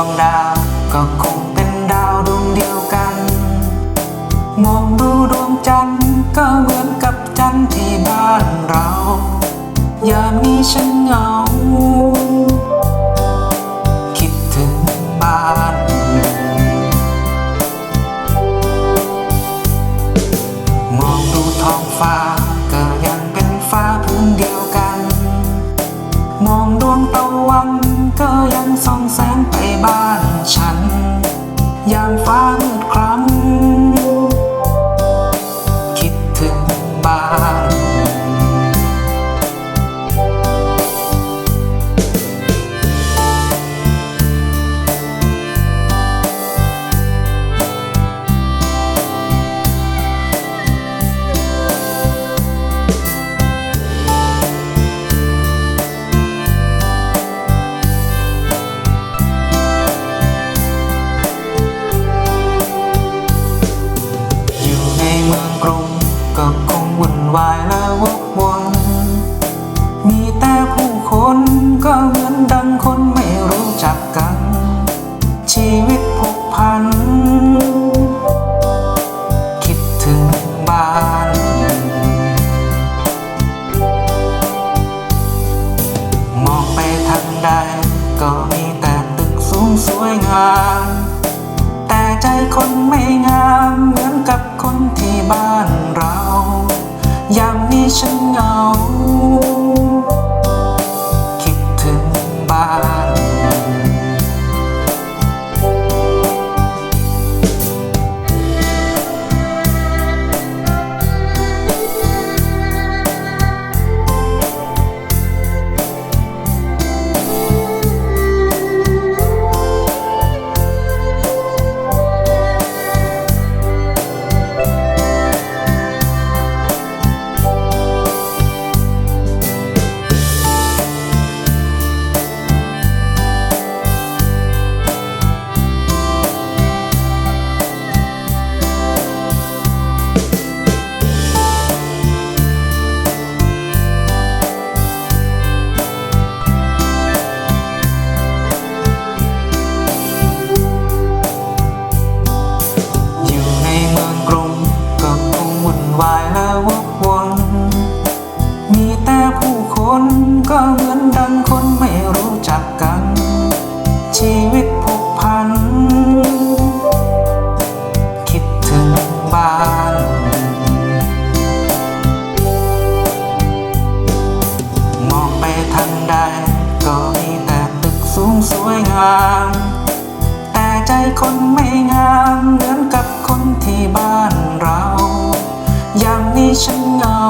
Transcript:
วงดาว ก็คงเป็นดาวดวงเดียวกัน มองดูดวงจันทร์ก็เหมือนกับจันทร์ที่บ้านเรา ยามนี้ฉันเหงา คนก็เหมือนดังคนไม่รู้จักกัน ชีวิตผกพัน คิดถึงบ้าน มองไปทางใด ก็มีแต่ตึกสูงสวยงาม แต่ใจคนไม่งามเหมือนกับคนที่บ้านเรา ยามนี้ฉันเหงา สวยงาม แต่ใจคนไม่งามเหมือนกับคนที่บ้านเรายามนี้ฉันเหงา